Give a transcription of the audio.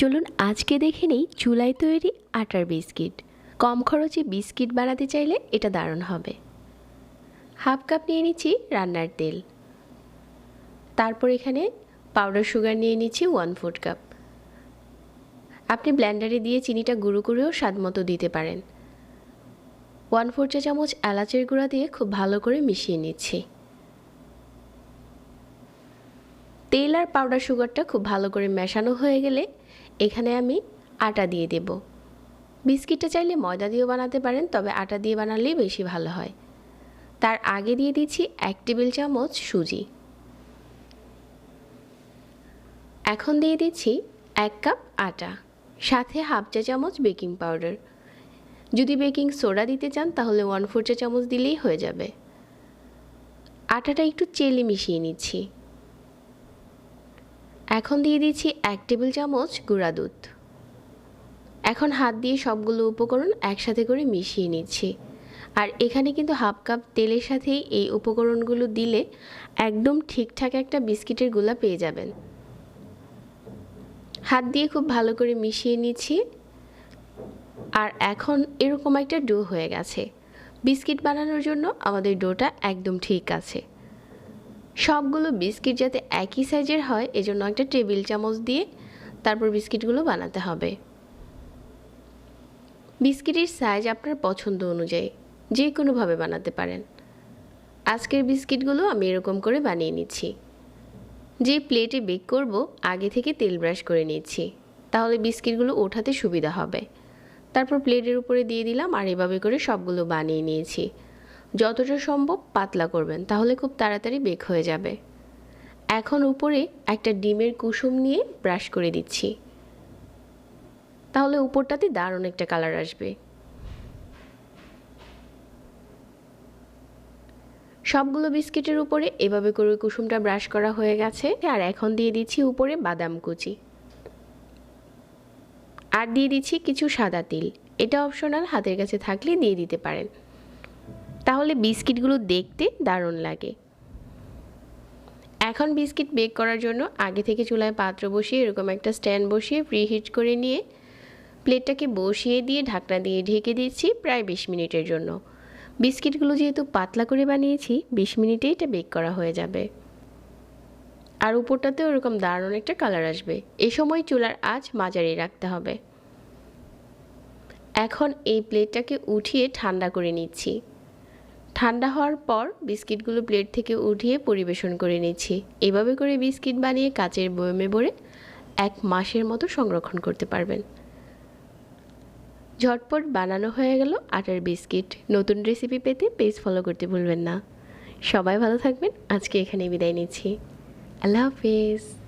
চলুন আজকে দেখে নেই চুলায় তৈরি আটার বিস্কিট। কম খরচে বিস্কিট বানাতে চাইলে এটা দারুণ হবে। হাফ কাপ নিয়ে নিচ্ছি রান্নার তেল। তারপর এখানে পাউডার সুগার নিয়ে নিচ্ছি ওয়ান ফোর্থ কাপ। আপনি ব্ল্যান্ডারে দিয়ে চিনিটা গুঁড়ো করেও স্বাদ মতো দিতে পারেন। ওয়ান ফোর চা চামচ এলাচের গুঁড়া দিয়ে খুব ভালো করে মিশিয়ে নিচ্ছি। তেল আর পাউডার সুগারটা খুব ভালো করে মেশানো হয়ে গেলে এখানে আমি আটা দিয়ে দেব। বিস্কিটটা চাইলে ময়দা দিয়েও বানাতে পারেন, তবে আটা দিয়ে বানালেই বেশি ভালো হয়। তার আগে দিয়ে দিচ্ছি এক টেবিল চামচ সুজি। এখন দিয়ে দিচ্ছি এক কাপ আটা, সাথে হাফ চা চামচ বেকিং পাউডার। যদি বেকিং সোডা দিতে চান, তাহলে ওয়ান ফোর চা চামচ দিলেই হয়ে যাবে। আটাটা একটু চেলে মিশিয়ে নিচ্ছি। এখন দিয়ে দিচ্ছি এক টেবিল চামচ গুঁড়া দুধ। এখন হাত দিয়ে সবগুলো উপকরণ একসাথে করে মিশিয়ে নিচ্ছি। আর এখানে কিন্তু হাফ কাপ তেলের সাথেই এই উপকরণগুলো দিলে একদম ঠিকঠাক একটা বিস্কিটেরগুলা পেয়ে যাবেন। হাত দিয়ে খুব ভালো করে মিশিয়ে নিচ্ছি। আর এখন এরকম একটা ডো হয়ে গেছে। বিস্কিট বানানোর জন্য আমাদের ডোটা একদম ঠিক আছে। সবগুলো বিস্কিট যাতে একই সাইজের হয়, এজন্য একটা টেবিল চামচ দিয়ে তারপর বিস্কিটগুলো বানাতে হবে। বিস্কিটের সাইজ আপনার পছন্দ অনুযায়ী যে কোনোভাবে বানাতে পারেন। আজকের বিস্কিটগুলো আমি এরকম করে বানিয়ে নিচ্ছি। যে প্লেটে বেক করব, আগে থেকে তেল ব্রাশ করে নিচ্ছি। তাহলে বিস্কিটগুলো ওঠাতে সুবিধা হবে। তারপর প্লেটের উপরে দিয়ে দিলাম আর এভাবে করে সবগুলো বানিয়ে নিয়েছি। যতটা সম্ভব পাতলা করবেন, তাহলে খুব তাড়াতাড়ি বেক হয়ে যাবে। এখন উপরে একটা ডিমের কুসুম নিয়ে ব্রাশ করে দিচ্ছি। তাহলে উপরটাতে দারুণ একটা কালার আসবে। সবগুলো বিস্কিটের উপরে এভাবে করে কুসুমটা ব্রাশ করা হয়ে গেছে। আর এখন দিয়ে দিচ্ছি উপরে বাদাম কুচি। আর দিয়ে দিচ্ছি কিছু সাদা তিল। এটা অপশনাল, হাতের কাছে থাকলে দিয়ে দিতে পারেন। তাহলে বিস্কিটগুলো দেখতে দারুণ লাগে। এখন বিস্কিট বেক করার জন্য আগে থেকে চুলায় পাত্র বসিয়ে এরকম একটা স্ট্যান্ড বসিয়ে ফ্রি হিট করে নিয়ে প্লেটটাকে বসিয়ে দিয়ে ঢাকনা দিয়ে ঢেকে দিচ্ছি প্রায় বিশ মিনিটের জন্য। বিস্কিটগুলো যেহেতু পাতলা করে বানিয়েছি, বিশ মিনিটেই এটা বেক করা হয়ে যাবে। আর উপরটাতেও ওরকম দারুণ একটা কালার আসবে। এ সময় চুলার আঁচ মাঝারি রাখতে হবে। এখন এই প্লেটটাকে উঠিয়ে ঠান্ডা করে নিচ্ছি। ঠান্ডা হওয়ার পর বিস্কিটগুলো প্লেট থেকে উঠিয়ে পরিবেশন করে নিচ্ছি। এভাবে করে বিস্কিট বানিয়ে কাচের বয়মে ভরে এক মাসের মতো সংরক্ষণ করতে পারবেন। ঝটপট বানানো হয়ে গেল আটার বিস্কিট। নতুন রেসিপি পেতে পেজ ফলো করতে ভুলবেন না। সবাই ভালো থাকবেন। আজকে এখানে বিদায় নিচ্ছি। আল্লাহ হাফিজ।